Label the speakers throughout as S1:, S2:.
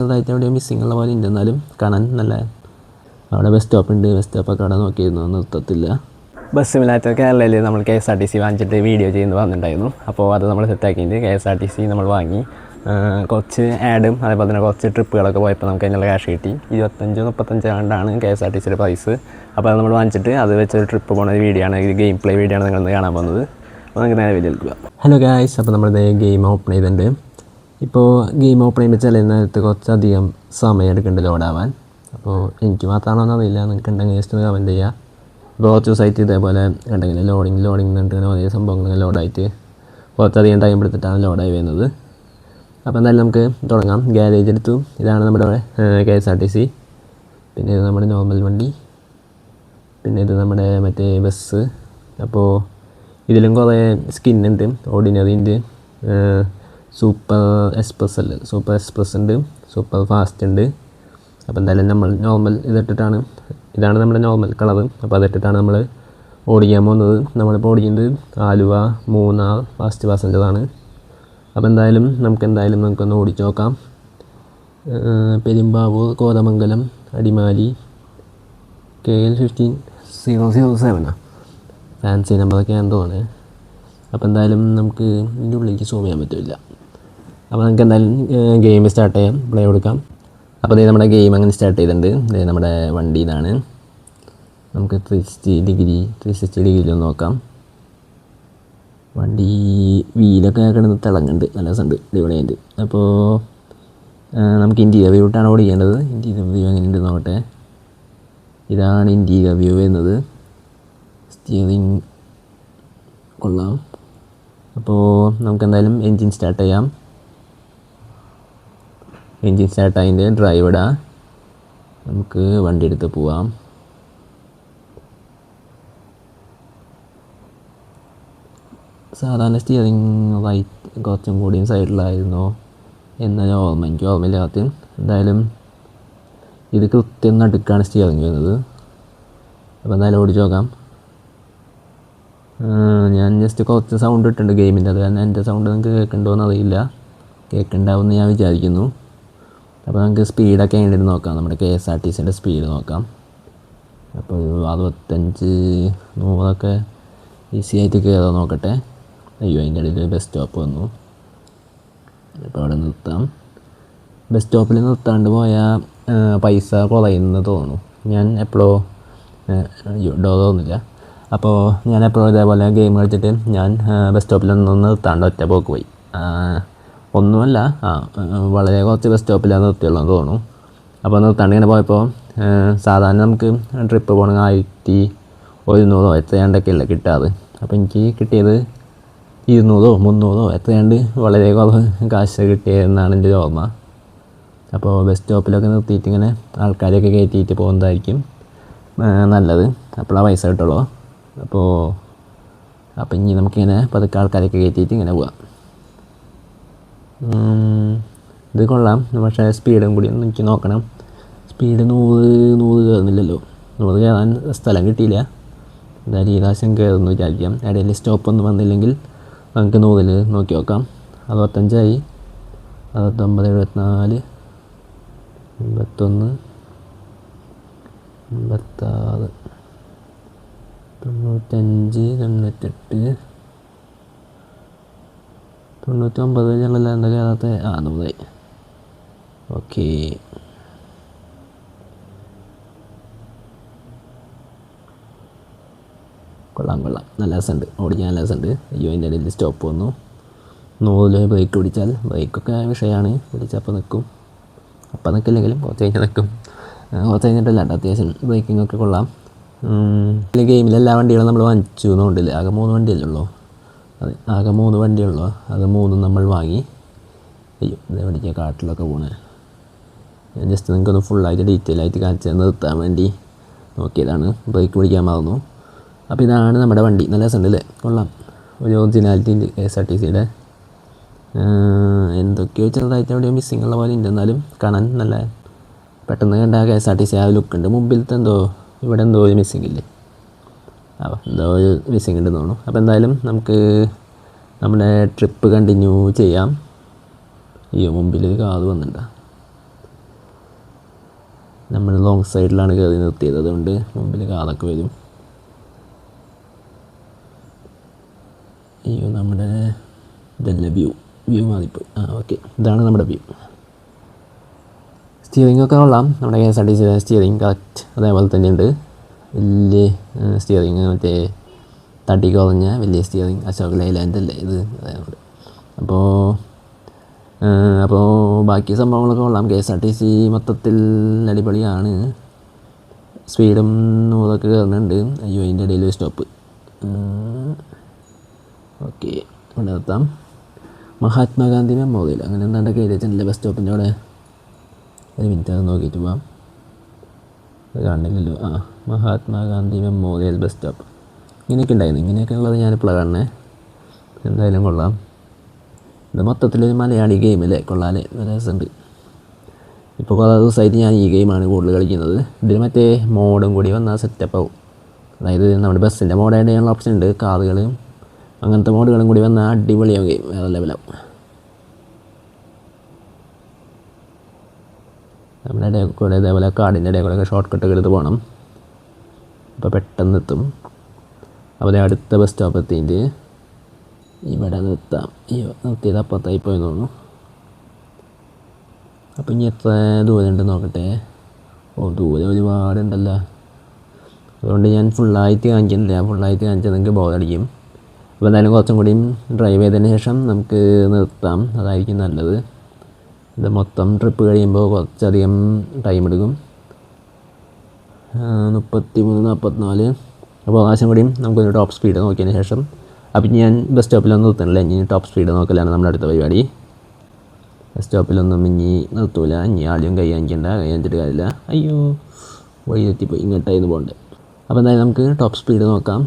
S1: ചെറുതായിട്ട് എവിടെയോ മിസ്സിങ് ഉള്ള പോലെ ഉണ്ട്. എന്നാലും കാണാൻ നല്ല അവിടെ ബസ് സ്റ്റോപ്പ് ഉണ്ട്. ബസ് സ്റ്റോപ്പൊക്കെ അവിടെ നോക്കിയിരുന്നു. നിർത്തത്തില്ല. ബസ് ഇല്ലാത്ത കേരളയിൽ നമ്മൾ K S R T C വാങ്ങിച്ചിട്ട് വീഡിയോ ചെയ്യുന്നത് വന്നിട്ടുണ്ടായിരുന്നു. അപ്പോൾ അത് നമ്മൾ സെറ്റാക്കിയിട്ട് K S R T C നമ്മൾ വാങ്ങി. കുറച്ച് ആഡും അതേപോലെ തന്നെ കുറച്ച് ട്രിപ്പുകളൊക്കെ പോയപ്പോൾ നമുക്ക് അതിനുള്ള ക്യാഷ് കിട്ടി. ഇരുപത്തഞ്ച് മുപ്പത്തഞ്ച് ആണ്ടാണ് കെ എസ് ആർ ടി സിയുടെ പ്രൈസ് അപ്പോൾ അത് നമ്മൾ വാങ്ങിച്ചിട്ട് അത് വെച്ചൊരു ട്രിപ്പ് പോകുന്ന ഒരു വീഡിയോ ആണ്. ഇത് ഗെയിം പ്ലേ വീഡിയോ ആണ് നിങ്ങളിന്ന് കാണാൻ പോകുന്നത്. അപ്പോൾ നമുക്ക് നേരെ വീഡിയോ എടുക്കുക. ഹലോ ഗായ്സ് അപ്പോൾ നമ്മളിത് ഗെയിം ഓപ്പൺ ചെയ്തിട്ടുണ്ട്. ഇപ്പോൾ ഗെയിം ഓപ്പൺ ചെയ്യുമ്പോൾ ചില നേരത്ത് കുറച്ചധികം സമയം എടുക്കുന്നുണ്ട് ലോഡാവാൻ അപ്പോൾ എനിക്ക് മാത്രമാണോ അറിയില്ല. നിങ്ങൾക്ക് ഉണ്ടെങ്കിൽ ജസ്റ്റ് ഒന്ന് കമന്റ് ചെയ്യുക ഇപ്പോൾ സൈറ്റ് ഇതേപോലെ ഉണ്ടെങ്കിൽ ലോഡിങ് ലോഡിങ് എന്നിട്ട് ഒരേ സംഭവം സംഭവങ്ങൾ ലോഡായിട്ട് കുറച്ചധികം ടൈം എടുത്തിട്ടാണ് ലോഡായി വരുന്നത്. അപ്പോൾ എന്തായാലും നമുക്ക് തുടങ്ങാം. ഗ്യാരേജ് എടുത്തു. ഇതാണ് നമ്മുടെ K S R T C പിന്നെ ഇത് നമ്മുടെ നോർമൽ വണ്ടി. പിന്നെ ഇത് നമ്മുടെ മറ്റേ ബസ് അപ്പോൾ ഇതിലും കുറേ സ്കിന്നുണ്ട് ഓർഡിനറി ഉണ്ട്. സൂപ്പർ എക്സ്പ്രസ് അല്ല? സൂപ്പർ എക്സ്പ്രസ് ഉണ്ട്. സൂപ്പർ ഫാസ്റ്റ് ഉണ്ട്. അപ്പോൾ എന്തായാലും നമ്മൾ നോർമൽ ഇതിട്ടിട്ടാണ്. ഇതാണ് നമ്മുടെ നോർമൽ കളർ അപ്പോൾ അതിട്ടിട്ടാണ് നമ്മൾ ഓടിക്കാൻ പോകുന്നത്. നമ്മളിപ്പോൾ ഓടിക്കുന്നത് ആലുവ മൂന്നാർ ഫാസ്റ്റ് പാസഞ്ചറാണ് അപ്പോൾ എന്തായാലും നമുക്ക് എന്തായാലും നമുക്കൊന്ന് ഓടിച്ചു നോക്കാം. Perumbavoor Kothamangalam Adimali K L fifteen zero zero സെവനാണ് fancy നമ്പറൊക്കെ എന്തോ ആണ് അപ്പോൾ എന്തായാലും നമുക്ക് ഇതിന്റെ ഉള്ളിലേക്ക് സൂം ചെയ്യാൻ പറ്റില്ല. അപ്പോൾ നമുക്ക് എന്തായാലും ഗെയിം സ്റ്റാർട്ട് ചെയ്യാം. പ്ലേ കൊടുക്കാം. അപ്പോൾ ഇത് നമ്മുടെ ഗെയിം അങ്ങനെ സ്റ്റാർട്ട് ചെയ്തിട്ടുണ്ട്. ഇത് നമ്മുടെ വണ്ടി ഇതാണ് നമുക്ക് three sixty degree three sixty ഡിഗ്രിയിൽ ഒന്ന് നോക്കാം. വണ്ടി വീലൊക്കെ കിടന്ന് തിളങ്ങുന്നുണ്ട്. നല്ല രസമുണ്ട്. അടിപൊളിയായിട്ട് അപ്പോൾ നമുക്ക് ഇന്റീരിയർ വ്യൂ ഇട്ടാണ് ഓടിക്കേണ്ടത്. ഇന്റീരിയർ വ്യൂ എങ്ങനെയുണ്ട് നോക്കട്ടെ. ഇതാണ് ഇന്റീരിയർ വ്യൂ വരുന്നത്. സ്റ്റിയറിങ് കൊള്ളാം. അപ്പോൾ നമുക്ക് എന്തായാലും എൻജിൻ സ്റ്റാർട്ട് ചെയ്യാം. എൻജിൻ സ്റ്റാർട്ട് അതിന്റെ ഡ്രൈവ് ഇടാം. നമുക്ക് വണ്ടി എടുത്ത് പോവാം. സാധാരണ സ്റ്റിയറിങ് റൈറ്റ് കുറച്ചും കൂടിയും സൈഡിലായിരുന്നു എന്നൊരു ഓർമ്മ എനിക്ക് ഓർമ്മയില്ലാത്ത. എന്തായാലും ഇത് കൃത്യം നടുക്കാണ് സ്റ്റിയറിങ് വരുന്നത് അപ്പോൾ എന്തായാലും ഓടിച്ചു നോക്കാം. ഞാൻ ജസ്റ്റ് കുറച്ച് സൗണ്ട് ഇട്ടിട്ടുണ്ട് ഗെയിമിന്റെ. അത് കാരണം എന്റെ സൗണ്ട് നിങ്ങൾക്ക് കേൾക്കുന്നുണ്ടോയെന്ന് അറിയില്ല. കേൾക്കുന്നുണ്ടാവുമെന്ന് ഞാൻ വിചാരിക്കുന്നു. അപ്പോൾ നമുക്ക് സ്പീഡൊക്കെ എങ്ങനെ നോക്കാം. നമ്മുടെ കെ എസ് ആർ ടി സിന്റെ സ്പീഡ് നോക്കാം. അപ്പോൾ ഒരു അറുപത്തഞ്ച് നൂറൊക്കെ ഈസി ആയിട്ട് കയറാൻ നോക്കട്ടെ. അയ്യോ അതിന്റെ ഇടയിൽ ബസ് സ്റ്റോപ്പ് വന്നു. അപ്പോൾ അവിടെ നിർത്താം. ബസ് സ്റ്റോപ്പിൽ നിർത്താണ്ട് പോയാൽ പൈസ കുറയുമെന്ന് തോന്നുന്നു. ഞാൻ എപ്പോഴോ അയ്യോ ഡോ തോന്നില്ല അപ്പോൾ ഞാൻ എപ്പോഴും ഇതേപോലെ ഗെയിം കളിച്ചിട്ട് ഞാൻ ബസ് സ്റ്റോപ്പിലൊന്നും നിർത്താണ്ട് ഒറ്റ പോക്ക് പോയി. ഒന്നുമല്ല. ആ വളരെ കുറച്ച് ബസ് സ്റ്റോപ്പിലാണ് നിർത്തിയുള്ളൂ എന്ന് തോന്നുന്നു. അപ്പോൾ നിർത്താണ്ട് ഇങ്ങനെ പോയപ്പോൾ സാധാരണ നമുക്ക് ട്രിപ്പ് പോകണമെങ്കിൽ ആയിരത്തി ഒരുന്നൂറോ എത്രയാണ്ടൊക്കെ അല്ലേ കിട്ടാറ്. അപ്പോൾ എനിക്ക് കിട്ടിയത് ഇരുന്നൂറോ മുന്നൂറോ എത്രയാണ്ട് വളരെ കുറവ് കാശ് കിട്ടിയതെന്നാണ് എന്റെ ഒരു ഓർമ്മ. അപ്പോൾ ബസ് സ്റ്റോപ്പിലൊക്കെ നിർത്തിയിട്ട് ഇങ്ങനെ ആൾക്കാരെയൊക്കെ കയറ്റിയിട്ട് പോകുന്നതായിരിക്കും നല്ലത്. അപ്പോഴാണ് പൈസ കിട്ടുള്ളൂ. അപ്പോൾ അപ്പം ഇനി നമുക്കിങ്ങനെ പതുക്കെ ആൾക്കാരൊക്കെ കയറ്റിയിട്ട് ഇങ്ങനെ പോവാം. ഇത് കൊള്ളാം. പക്ഷേ സ്പീഡും കൂടി ഒന്ന് എനിക്ക് നോക്കണം. സ്പീഡ് നൂറ് നൂറ് കയറുന്നില്ലല്ലോ. നൂറ് കയറാൻ സ്ഥലം കിട്ടിയില്ല. എന്തായാലും ഈ പ്രാവശ്യം കയറുന്നു വിചാരിക്കാം. ഇടയിൽ സ്റ്റോപ്പൊന്നും വന്നില്ലെങ്കിൽ നമുക്ക് നൂറിൽ നോക്കി നോക്കാം. അറുപത്തഞ്ചായി. അറുപത്തൊമ്പത് എഴുപത്തിനാല് എൺപത്തൊന്ന് എൺപത്താറ് തൊണ്ണൂറ്റഞ്ച് തൊണ്ണൂറ്റെട്ട് തൊണ്ണൂറ്റൊമ്പത് ഞങ്ങളെല്ലാം എന്താ കയറാത്ത ആ നൂറായി ഓക്കെ. കൊള്ളാം കൊള്ളാം. നല്ല രസമുണ്ട്. ഓടിക്കാൻ നല്ല രസമുണ്ട്. അയ്യോ അതിന്റെ ഇടയിൽ സ്റ്റോപ്പ് വന്നു. നൂറിൽ ബ്രേക്ക് പിടിച്ചാൽ ബ്രേക്കൊക്കെ വിഷയമാണ്. പിടിച്ചപ്പോൾ നിൽക്കും. അപ്പം നിൽക്കില്ലെങ്കിലും കുറച്ച് കഴിഞ്ഞ് നിൽക്കും. കുറച്ച് കഴിഞ്ഞിട്ടല്ല അത്യാവശ്യം ബൈക്കിങ്ങൊക്കെ കൊള്ളാം. പിന്നെ ഗെയിമിൽ എല്ലാ വണ്ടികളും നമ്മൾ വാങ്ങിച്ചു എന്നുകൊണ്ടില്ല ആകെ മൂന്ന് വണ്ടിയല്ലേ ഉള്ളൂ. അതെ ആകെ മൂന്ന് വണ്ടിയുള്ളൂ അത് മൂന്നും നമ്മൾ വാങ്ങി. അയ്യോ ഇതേ പഠിക്കുക കാട്ടിലൊക്കെ പോണേ. ഞാൻ ജസ്റ്റ് നിങ്ങൾക്കൊന്ന് ഫുള്ളായിട്ട് ഡീറ്റെയിൽ ആയിട്ട് കാണിച്ച് നിർത്താൻ വേണ്ടി നോക്കിയതാണ്. ബ്രേക്ക് പിടിക്കാൻ മറന്നു. അപ്പോൾ ഇതാണ് നമ്മുടെ വണ്ടി. നല്ല രസമുണ്ട് അല്ലേ കൊള്ളാം. ഒരു ഒറിജിനാലിറ്റി ഉണ്ട് കെ എസ് ആർ ടി സിയുടെ എന്തൊക്കെയോ ചെറുതായിട്ട് എവിടെയോ മിസ്സിങ് ഉള്ള പോലെ ഉണ്ട്. എന്നാലും കാണാൻ നല്ല പെട്ടെന്ന് കണ്ട K S R T C ആ ലുക്ക് ഉണ്ട്. മുമ്പിലത്തെ എന്തോ ഇവിടെ എന്തോ ഒരു മിസ്സിങ് ഇല്ലേ? ആ എന്തോ ഒരു മിസ്സിങ് ഉണ്ടെന്ന് തോന്നുന്നു. അപ്പോൾ എന്തായാലും നമുക്ക് നമ്മുടെ ട്രിപ്പ് കണ്ടിന്യൂ ചെയ്യാം. അയ്യോ മുമ്പിൽ കാത് വന്നിട്ട നമ്മൾ ലോങ് സൈഡിലാണ് കയറി നിർത്തിയത്. അതുകൊണ്ട് മുമ്പിൽ കാതൊക്കെ വരും. അയ്യോ നമ്മുടെ ഇതല്ല വ്യൂ വ്യൂ മാറിപ്പോയി. ആ ഓക്കെ ഇതാണ് നമ്മുടെ വ്യൂ സ്റ്റിയറിംഗ് ഒക്കെ കൊള്ളാം. നമ്മുടെ K S R T C steering correct അതേപോലെ തന്നെയുണ്ട്. വലിയ സ്റ്റിയറിങ് മറ്റേ തട്ടി കുറഞ്ഞ വലിയ സ്റ്റിയറിങ് അശോക് ലൈലാൻഡ് അല്ലേ ഇത്? അതുകൊണ്ട് അപ്പോൾ അപ്പോൾ ബാക്കി സംഭവങ്ങളൊക്കെ കൊള്ളാം. K S R T C മൊത്തത്തിൽ അടിപൊളിയാണ്. സ്പീഡും നൂറൊക്കെ കയറുന്നുണ്ട്. അയ്യോ അതിന്റെ ഇടയിൽ സ്റ്റോപ്പ്. ഓക്കെ ഇവിടെ നിർത്താം. മഹാത്മാഗാന്ധി മെമ്മോറിയൽ. അങ്ങനെ എന്താണ്ടൊക്കെ എഴുതി വെച്ചിട്ടില്ല ബസ് സ്റ്റോപ്പിന്റെ അവിടെ. ഒരു മിനിറ്റ് അത് നോക്കിയിട്ട് പോവാം. കാണുന്നില്ലല്ലോ ആ മഹാത്മാഗാന്ധി മെമ്മോറിയൽ ബസ് സ്റ്റോപ്പ് ഇങ്ങനെയൊക്കെ ഉണ്ടായിരുന്നു. ഇങ്ങനെയൊക്കെ ഉള്ളത് ഞാനിപ്പോഴാണ് കാണണേ എന്തായാലും കൊള്ളാം. ഇത് മൊത്തത്തിലൊരു മലയാളി ഗെയിം അല്ലേ കൊള്ളാലേ രസമുണ്ട്. ഇപ്പോൾ കുറേ ദിവസമായിട്ട് ഞാൻ ഈ ഗെയിമാണ് കൂടുതൽ കളിക്കുന്നത്. ഇതിൽ മറ്റേ മോഡും കൂടി വന്നാൽ സെറ്റപ്പ് ആവും. അതായത് നമ്മുടെ ബസ്സിന്റെ മോഡായിട്ട് ഞാനുള്ള ഓപ്ഷൻ ഉണ്ട്. കാറുകൾ അങ്ങനത്തെ മോഡുകളും കൂടി വന്നാൽ അടിപൊളിയാവും ഗെയിം വേറെ ലെവലാവും നമ്മുടെ ഇടയിൽ കൂടെ ഇതേപോലെ കാടിന്റെ ഇടയിൽ കൂടെ ഷോർട്ട് കട്ട് എടുത്ത് പോകണം അപ്പോൾ പെട്ടെന്ന് എത്തും. അപ്പോൾ അടുത്ത ബസ് സ്റ്റോപ്പ് എത്തിയിട്ട് ഇവിടെ നിർത്താം. അയ്യോ നിർത്തിയത് അപ്പുറത്തായി പോയി തോന്നുന്നു. അപ്പം ഇനി എത്ര ദൂരം ഉണ്ട് നോക്കട്ടെ. ഓ ദൂരം ഒരുപാടുണ്ടല്ലോ. അതുകൊണ്ട് ഞാൻ ഫുള്ളായിട്ട് കാണിക്കുന്നില്ല. ഫുള്ളായിട്ട് കാണിച്ചാൽ നിങ്ങൾക്ക് ബോധടിക്കും അപ്പോൾ എന്തായാലും കുറച്ചും കൂടിയും ഡ്രൈവ് ചെയ്തതിന് ശേഷം നമുക്ക് നിർത്താം. അതായിരിക്കും നല്ലത്. ഇത് മൊത്തം ട്രിപ്പ് കഴിയുമ്പോൾ കുറച്ചധികം ടൈം എടുക്കും. മുപ്പത്തി മൂന്ന് നാൽപ്പത്തിനാല് അപ്പോൾ ആവശ്യം കൂടിയും നമുക്കൊന്ന് ടോപ്പ് സ്പീഡ് നോക്കിയതിന് ശേഷം. അപ്പം ഞാൻ ബസ് സ്റ്റോപ്പിലൊന്നും നിർത്തുന്നില്ല. ഇനി ടോപ്പ് സ്പീഡ് നോക്കലാണ് നമ്മുടെ അടുത്ത പരിപാടി. ബസ് സ്റ്റോപ്പിലൊന്നും ഇനി നിർത്തൂല. ഇനി ആദ്യം കൈ കാണിക്കണ്ട കൈ കാണിച്ചിട്ട് കാര്യമില്ല. അയ്യോ വഴി തെറ്റിപ്പോയി. ഇങ്ങോട്ടായിരുന്നു പോകണ്ടേ. അപ്പോൾ എന്തായാലും നമുക്ക് ടോപ്പ് സ്പീഡ് നോക്കാം.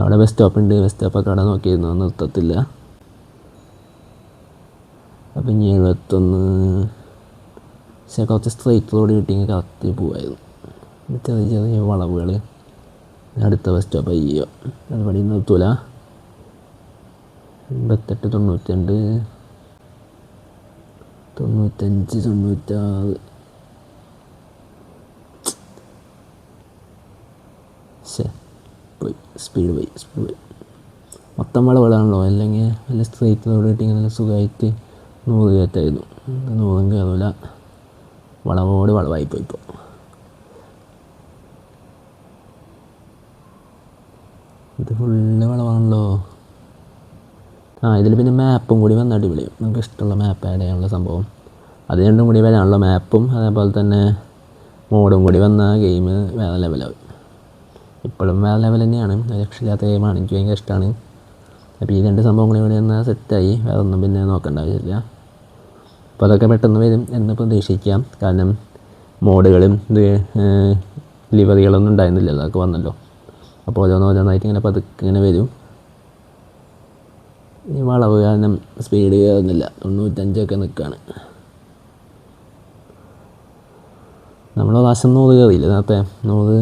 S1: അവിടെ ബസ് സ്റ്റോപ്പുണ്ട് ബസ് സ്റ്റോപ്പൊക്കെ അവിടെ നോക്കിയിരുന്നു. നിർത്തത്തില്ല. അപ്പം ഇനി എഴുപത്തൊന്ന് പക്ഷേ കുറച്ച് സ്ട്രൈറ്റ് റോഡ് കിട്ടിയെങ്കിൽ കറക്റ്റ് പോവായിരുന്നു ചെറിയ ചെറിയ വളവുകൾ. അടുത്ത ബസ് സ്റ്റോപ്പ് അയ്യോ അതുപടി നിർത്തൂല. എൺപത്തെട്ട് തൊണ്ണൂറ്റിരണ്ട് തൊണ്ണൂറ്റഞ്ച് തൊണ്ണൂറ്റാറ് ശേ പോയി സ്പീഡ് പോയി സ്പീഡ് പോയി. മൊത്തം വളവുകളാണല്ലോ അല്ലെങ്കിൽ നല്ല സ്ട്രൈറ്റ് റോഡ് കിട്ടി നല്ല സുഖമായിട്ട് നൂറ് കയറ്റായിരുന്നു നൂറും കയറില്ല വളവോട് വളവായിപ്പോയി ഇപ്പോൾ ഇത് ഫുള്ള് വളവാണല്ലോ. ആ ഇതിൽ പിന്നെ മാപ്പും കൂടി വന്ന അടിപൊളി. നമുക്ക് ഇഷ്ടമുള്ള മാപ്പ് ആഡ് ചെയ്യാനുള്ള സംഭവം. അത് രണ്ടും കൂടി വരാനുള്ള മാപ്പും അതേപോലെ തന്നെ മോഡും കൂടി വന്ന ഗെയിം വേറെ ലെവലാവും ഇപ്പോഴും വേറെ ലെവൽ തന്നെയാണ്. രക്ഷയില്ലാത്ത ഗെയിമാണ് എനിക്ക് ഭയങ്കര ഇഷ്ടമാണ് അപ്പോൾ ഈ രണ്ട് സംഭവങ്ങളും കൂടി വന്നാൽ സെറ്റായി വേറെ ഒന്നും പിന്നെ നോക്കേണ്ട ആവശ്യമില്ല. അപ്പോൾ അതൊക്കെ പെട്ടെന്ന് വരും എന്ന് പ്രതീക്ഷിക്കാം. കാരണം മോഡുകളും ഇത് ലിവറികളൊന്നും ഉണ്ടായിരുന്നില്ലല്ലോ അതൊക്കെ വന്നല്ലോ. അപ്പോൾ ഓരോന്നോരോന്നായിട്ട് ഇങ്ങനെ പതുക്കെ ഇങ്ങനെ വരും. ഈ വളവ് കാരണം സ്പീഡ് കയറുന്നില്ല. തൊണ്ണൂറ്റഞ്ചൊക്കെ നിൽക്കുകയാണ് നമ്മൾ പ്രാവശ്യം നൂറ് കയറിയില്ല? നേരത്തെ നൂറ്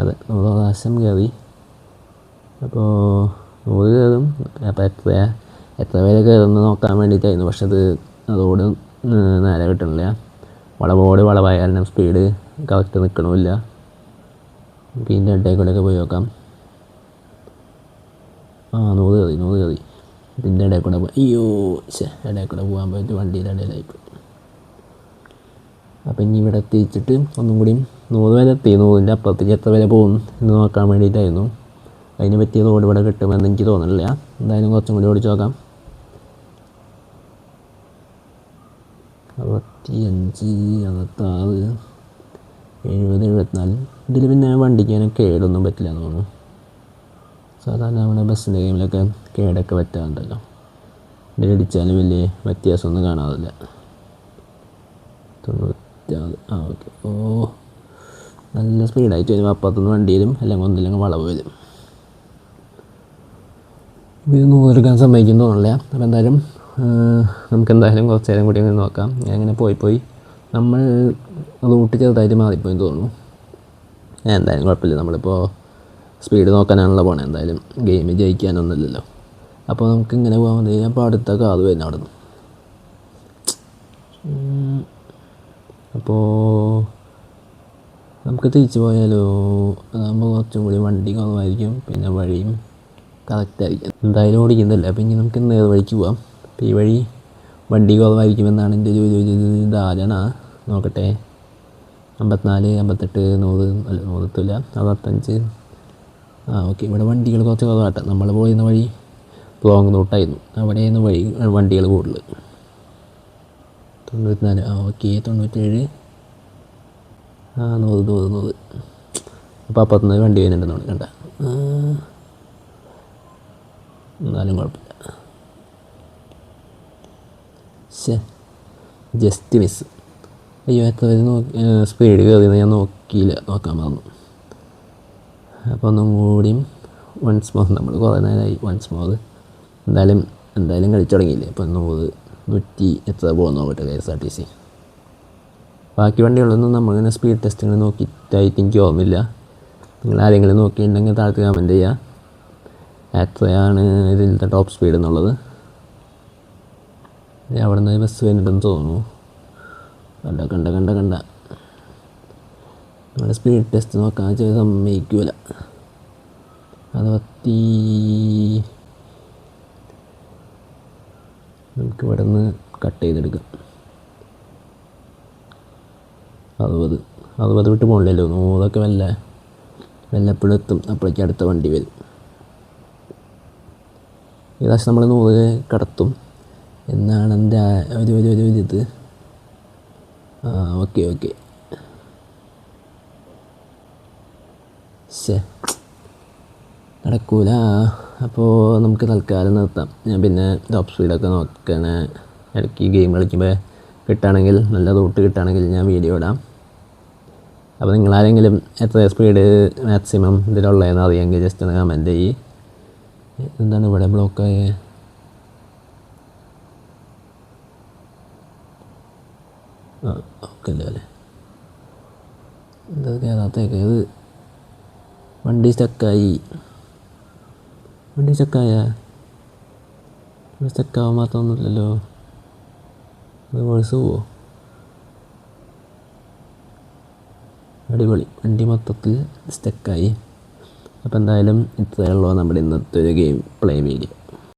S1: അതെ നൂറ് പ്രാവശ്യം കയറി. അപ്പോൾ നൂറ് കയറും. അപ്പോൾ എത്ര എത്ര പേരെ കയറുന്നത് നോക്കാൻ വേണ്ടിയിട്ടായിരുന്നു. പക്ഷെ അത് അതോട് നേരെ കിട്ടണില്ല. വളവോട് വളവായ കാരണം സ്പീഡ് കറക്റ്റ് നിൽക്കണമില്ല പിന്നെ ഇതിന്റെ ഇടയിൽ പോയി നോക്കാം. ആ നൂറ് കറി നൂറ് കറി ഇതിന്റെ ഇടയിൽ കൂടെ പോയി അയ്യോ ശേ ഇടയിൽ കൂടെ പോകാൻ പോയിട്ട് വണ്ടിയുടെ ഇടയിലായിപ്പോയി അപ്പം ഇനി ഇവിടെ എത്തിച്ചിട്ട് ഒന്നും കൂടി നൂറ് വരെ എത്തി. നൂറിന്റെ അപ്പുറത്തേക്ക് എത്ര വരെ പോകും എന്ന് നോക്കാൻ വേണ്ടിയിട്ടായിരുന്നു. അതിന് പറ്റിയ റോഡ് ഇവിടെ കിട്ടുമെന്ന് എനിക്ക് തോന്നുന്നില്ല. എന്തായാലും കുറച്ചും കൂടി ഓടിച്ച് നോക്കാം. അറുപത്തിയഞ്ച് അറുപത്താറ് എഴുപത് എഴുപത്തിനാല്. ഇതിൽ പിന്നെ വണ്ടിക്ക് അങ്ങനെ കേടൊന്നും പറ്റില്ല എന്ന് തോന്നുന്നു. സാധാരണ നമ്മുടെ ബസ്സിന്റെ ഗെയിമിലൊക്കെ കേടൊക്കെ പറ്റാറുണ്ടല്ലോ. ഇതിൽ അടിച്ചാലും വലിയ വ്യത്യാസമൊന്നും കാണാറില്ല. തൊണ്ണൂറ്റാറ് ആ ഓക്കെ. ഓ നല്ല സ്പീഡായിട്ട് വരും. അപ്പുറത്തുനിന്ന് വരും. അല്ലെങ്കിൽ ഒന്നില്ലെങ്കിൽ വളവ് വരും. ഇത് നൂറെടുക്കാൻ സമ്മതിക്കുന്നു തോന്നില്ല അപ്പോൾ എന്തായാലും നമുക്ക് എന്തായാലും കുറച്ച് നേരം കൂടി അങ്ങനെ നോക്കാം. ഞാൻ ഇങ്ങനെ പോയി പോയി നമ്മൾ റൂട്ട് ചെറുതായിട്ട് മാറിപ്പോയി തോന്നുന്നു. എന്തായാലും കുഴപ്പമില്ല. നമ്മളിപ്പോൾ സ്പീഡ് നോക്കാനാണല്ലോ പോണേ. എന്തായാലും ഗെയിം ജയിക്കാനൊന്നുമില്ലല്ലോ. അപ്പോൾ നമുക്ക് ഇങ്ങനെ പോകാൻ മതി. അപ്പോൾ അടുത്ത കാത് വരുന്ന അവിടെ നിന്ന് അപ്പോൾ നമുക്ക് തിരിച്ചു പോയാലോ? അതാകുമ്പോൾ കുറച്ചും കൂടി വണ്ടി കുറവായിരിക്കും. പിന്നെ വഴിയും കറക്റ്റായിരിക്കും എന്തായാലും ഓടിക്കുന്നില്ല. അപ്പം ഇനി നമുക്ക് നേർ വഴിക്ക് പോവാം. അപ്പം ഈ വഴി വണ്ടി കുറവായിരിക്കുമെന്നാണ് എന്റെ ഒരു ധാരണ നോക്കട്ടെ. അമ്പത്തിനാല് അമ്പത്തെട്ട് നൂറ് അല്ല നൂറത്തില്ല അറുപത്തഞ്ച്. ആ ഓക്കെ. ഇവിടെ വണ്ടികൾ കുറച്ച് കുറവാട്ടെ. നമ്മൾ പോയിരുന്ന വഴി ലോങ് റൂട്ടായിരുന്നു അവിടെയായിരുന്നു വഴി വണ്ടികൾ കൂടുതൽ. തൊണ്ണൂറ്റിനാല് ആ ഓക്കെ. തൊണ്ണൂറ്റേഴ്. ആ നൂറ് നൂറ് നൂറ്. അപ്പോൾ അപ്പത്തുനിന്ന് വണ്ടി വരുന്നുണ്ടെന്ന് കണ്ട. എന്നാലും കുഴപ്പമില്ല. ശേ ജസ്റ്റ് മിസ് അയ്യോ എത്ര വരെ നോക്കി സ്പീഡ് കയറിയത് ഞാൻ നോക്കിയില്ല. നോക്കാൻ മറന്നു. അപ്പോൾ ഒന്നും കൂടിയും വൺസ് മോർ നമ്മൾ കുറേ നേരമായി വൺസ് മോർ എന്തായാലും എന്തായാലും കളിച്ചു തുടങ്ങിയില്ലേ? അപ്പോൾ നൂറ് നൂറ്റി എത്ര പോകുന്ന നോക്കട്ടെ K S R T C? ബാക്കി വണ്ടികളൊന്നും നമ്മളിങ്ങനെ സ്പീഡ് ടെസ്റ്റിങ്ങൾ നോക്കിയിട്ടായിട്ട് എനിക്ക് ഓർമ്മയില്ല. നിങ്ങൾ ആരെങ്കിലും നോക്കിയിട്ടുണ്ടെങ്കിൽ താഴത്ത് കമന്റ് ചെയ്യുക എത്രയാണ് ഇതിലത്തെ ടോപ്പ് സ്പീഡ് എന്നുള്ളത്? അവിടെ നിന്ന് ബസ് വരുന്നുണ്ടെന്ന് തോന്നുന്നു. കണ്ട കണ്ട കണ്ട കണ്ട. നമ്മുടെ സ്പീഡ് ടെസ്റ്റ് നോക്കാൻ വെച്ചാൽ സമ്മതിക്കൂല. അറുപത്തി നമുക്ക് ഇവിടെ നിന്ന് കട്ട് ചെയ്തെടുക്കാം. അറുപത്. അറുപത് വിട്ട് പോകണില്ലല്ലോ നൂറൊക്കെ വല്ല വല്ലപ്പോഴും എത്തും. അപ്പോഴേക്കും അടുത്ത വണ്ടി വരും. ഏകദേശം നമ്മൾ നൂറ് കടത്തും. എന്നാണ് എന്റെ ഒരു ഒരു ഒരു ഇത്. ആ ഓക്കെ ഓക്കെ. ശേ നടക്കൂല. അപ്പോൾ നമുക്ക് തൽക്കാലം നിർത്താം. ഞാൻ പിന്നെ ടോപ്പ് സ്പീഡൊക്കെ നോക്കണേ. ഇടയ്ക്ക് ഗെയിം കളിക്കുമ്പോൾ കിട്ടുകയാണെങ്കിൽ നല്ല റൂട്ട് കിട്ടുകയാണെങ്കിൽ ഞാൻ വീഡിയോ ഇടാം. അപ്പോൾ നിങ്ങളാരെങ്കിലും എത്ര സ്പീഡ് മാക്സിമം ഇതിലുള്ളതെന്ന് അറിയാമെങ്കിൽ ജസ്റ്റ് ഒന്ന് കമന്റ് ചെയ്യ്. എന്താണ് ഇവിടെ ബ്ലോക്കായ ആ ഓക്കെ അല്ലേ? അല്ലേ എന്താ ഇത് വണ്ടി സ്റ്റക്കായി വണ്ടി സ്റ്റക്കായ സ്റ്റക്കാവാൻ മാത്രമൊന്നുമില്ലല്ലോ. അത് വോയിസ് പോവോ? അടിപൊളി. വണ്ടി മൊത്തത്തിൽ സ്റ്റക്കായി അപ്പോൾ എന്തായാലും ഇത്രയുള്ള നമ്മുടെ ഇന്നത്തെ ഒരു ഗെയിം പ്ലേ വീഡിയോ